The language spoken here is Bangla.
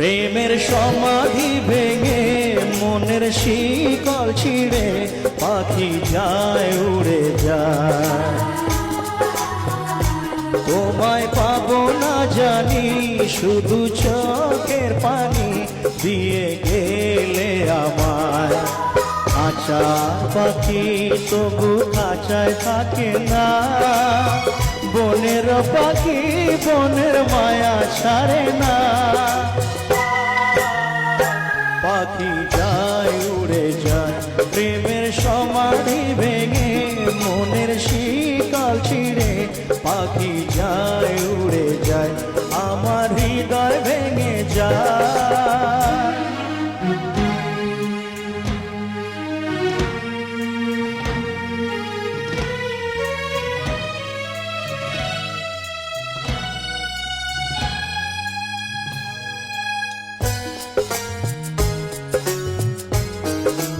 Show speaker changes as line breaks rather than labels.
প্রেমের সমাধি ভেঙে মনের শিকল ছিঁড়ে পাখি যায়, উড়ে যায়। তোমায় পাবো না জানি, শুধু চোখের পানি দিয়ে গেলে আমায়। খাঁচা পাখি, তবু খাঁচায় থাকে না। বনের পাখি, বনের মায়া ছাড়ে না। শিকাল ছিঁড়ে পাখি যায় উড়ে যায় আমার হৃদয় ভেঙে যায়। ফুল